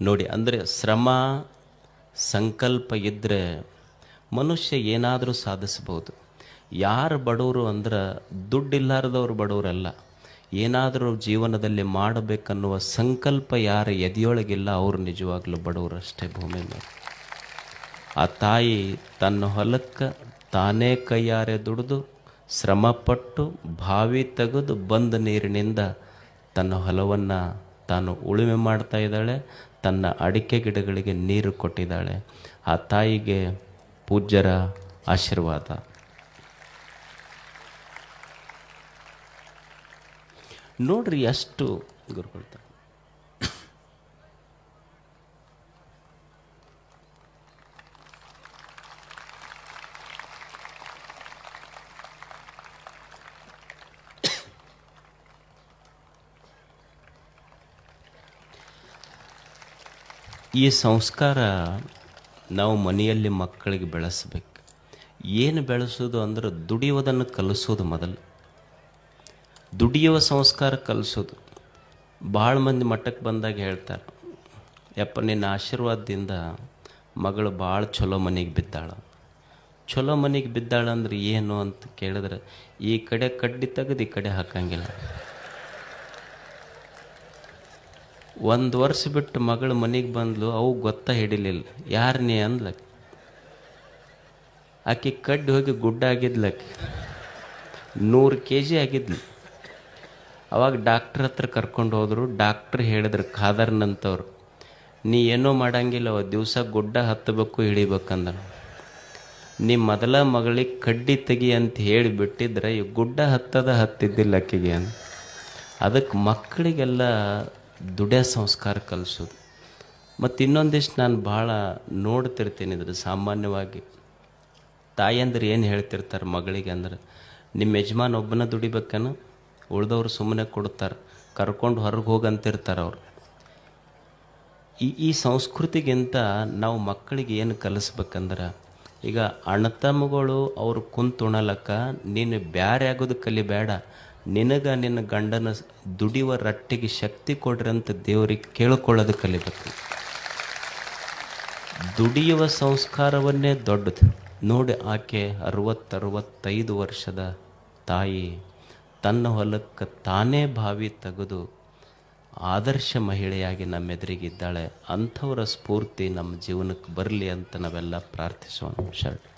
ನೋಡಿ, ಅಂದರೆ ಶ್ರಮ, ಸಂಕಲ್ಪ ಇದ್ದರೆ ಮನುಷ್ಯ ಏನಾದರೂ ಸಾಧಿಸ್ಬೋದು ಯಾರು ಬಡವರು ಅಂದ್ರೆ ದುಡ್ಡಿಲ್ಲಾರದವ್ರು ಬಡವರಲ್ಲ, ಏನಾದರೂ ಜೀವನದಲ್ಲಿ ಮಾಡಬೇಕನ್ನುವ ಸಂಕಲ್ಪ ಯಾರ ಎದೆಯೊಳಗಿಲ್ಲ, ಅವರು ನಿಜವಾಗ್ಲೂ ಬಡವರಷ್ಟೇ ಭೂಮಿ ಮೇಲೆ. ಆ ತಾಯಿ ತನ್ನ ಹೊಲಕ್ಕೆ ತಾನೇ ಕೈಯಾರೆ ದುಡಿದು, ಶ್ರಮಪಟ್ಟು, ಬಾವಿ ತೆಗೆದು ಬಂದ ನೀರಿನಿಂದ ತನ್ನ ಹೊಲವನ್ನು ತಾನು ಉಳುಮೆ ಮಾಡ್ತಾ ಇದ್ದಾಳೆ, ತನ್ನ ಅಡಿಕೆ ಗಿಡಗಳಿಗೆ ನೀರು ಕೊಟ್ಟಿದ್ದಾಳೆ. ಆ ತಾಯಿಗೆ ಪೂಜ್ಯರ ಆಶೀರ್ವಾದ. ನೋಡ್ರಿ ಅಷ್ಟು ಗುರುಗಳು ಈ ಸಂಸ್ಕಾರ ನಾವು ಮನೆಯಲ್ಲಿ ಮಕ್ಕಳಿಗೆ ಬೆಳೆಸಬೇಕು. ಏನು ಬೆಳೆಸೋದು ಅಂದ್ರೆ ದುಡಿಯೋದನ್ನು ಕಲಿಸೋದು ಮೊದಲು. ದುಡಿಯುವ ಸಂಸ್ಕಾರ ಕಲಿಸೋದು. ಭಾಳ ಮಂದಿ ಮಟ್ಟಕ್ಕೆ ಬಂದಾಗ ಹೇಳ್ತಾರೆ, ಯಪ್ಪ, ನಿನ್ನ ಆಶೀರ್ವಾದದಿಂದ ಮಗಳು ಭಾಳ ಚಲೋ ಮನೆಗೆ ಬಿದ್ದಾಳೆ. ಚಲೋ ಮನೆಗೆ ಬಿದ್ದಾಳೆ ಅಂದ್ರೆ ಏನು? ಅಂತ ಕೇಳಿದ್ರೆ, ಈ ಕಡೆ ಕಡ್ಡಿ ತೆಗೆದು ಈ ಕಡೆ ಹಾಕಂಗಿಲ್ಲ. ಒಂದು ವರ್ಷ ಬಿಟ್ಟು ಮಗಳು ಮನೆಗೆ ಬಂದ್ಲು, ಅವು ಗೊತ್ತ ಹಿಡಿಲಿಲ್ಲ. ಯಾರನೇ ಅಂದ್ಲಕ್? ಆಕೆ ಕಡ್ಡಿ ಹೋಗಿ ಗುಡ್ಡ ಆಗಿದ್ಲಕ್ಕೆ ನೂರು ಕೆ ಜಿ ಆಗಿದ್ಲು. ಅವಾಗ ಡಾಕ್ಟ್ರ್ ಹತ್ರ ಕರ್ಕೊಂಡು ಹೋದರು. ಡಾಕ್ಟ್ರ್ ಹೇಳಿದ್ರು, ಖಾದರ್ನಂತವ್ರು, ನೀ ಏನೋ ಮಾಡಂಗಿಲ್ಲ ಅವ ದಿವಸ ಗುಡ್ಡ ಹತ್ತಬೇಕು ಇಳಿಬೇಕಂದ ನೀ ಮೊದಲ ಮಗಳಿಗೆ ಕಡ್ಡಿ ತೆಗಿ ಅಂತ ಹೇಳಿ ಬಿಟ್ಟಿದ್ರೆ, ಈ ಗುಡ್ಡ ಹತ್ತದ ಹತ್ತಿದ್ದಿಲ್ಲ ಅಕ್ಕಿಗೆ ಅಂತ ಅದಕ್ಕೆ ಮಕ್ಕಳಿಗೆಲ್ಲ ದುಡ್ಯ ಸಂಸ್ಕಾರ ಕಲಿಸೋದು. ಮತ್ತು ಇನ್ನೊಂದಿಷ್ಟು ನಾನು ಭಾಳ ನೋಡ್ತಿರ್ತೀನಿ ಇದ್ರ ಸಾಮಾನ್ಯವಾಗಿ. ತಾಯಂದ್ರೆ ಏನು ಹೇಳ್ತಿರ್ತಾರೆ ಮಗಳಿಗೆ ಅಂದ್ರೆ ನಿಮ್ಮ ಯಜಮಾನ್ ಒಬ್ಬನ ದುಡಿಬೇಕನ? ಉಳ್ದವ್ರು ಸುಮ್ಮನೆ ಕೊಡ್ತಾರೆ. ಕರ್ಕೊಂಡು ಹೊರಗೆ ಹೋಗಂತಿರ್ತಾರೆ ಅವ್ರು. ಈ ಈ ಸಂಸ್ಕೃತಿಗಿಂತ ನಾವು ಮಕ್ಕಳಿಗೆ ಏನು ಕಲಿಸ್ಬೇಕಂದ್ರೆ, ಈಗ ಅಣ್ಣತಮ್ಮಗಳು ಅವ್ರು ಕುಂತುಣಲಕ್ಕ ನೀನು ಬ್ಯಾರೆ ಆಗೋದು ಕಲಿಬೇಡ. ನಿನಗ ನಿನ್ನ ಗಂಡನ ದುಡಿಯುವ ರಟ್ಟಿಗೆ ಶಕ್ತಿ ಕೊಡ್ರಿ ಅಂತ ದೇವರಿಗೆ ಕೇಳಿಕೊಳ್ಳೋದು ಕಲಿಬೇಕು. ದುಡಿಯುವ ಸಂಸ್ಕಾರವನ್ನೇ ದೊಡ್ಡದು. ನೋಡಿ ಆಕೆ ಅರವತ್ತರವತ್ತೈದು ವರ್ಷದ ತಾಯಿ. ತನ್ನ ಹೊಲಕ್ಕೆ ತಾನೇ ಬಾವಿ ತೆಗೆದು ಆದರ್ಶ ಮಹಿಳೆಯಾಗಿ ನಮ್ಮೆದುರಿಗಿದ್ದಾಳೆ. ಅಂಥವರ ಸ್ಫೂರ್ತಿ ನಮ್ಮ ಜೀವನಕ್ಕೆ ಬರಲಿ ಅಂತ ನಾವೆಲ್ಲ ಪ್ರಾರ್ಥಿಸೋಣ. ಶರ್ಟ್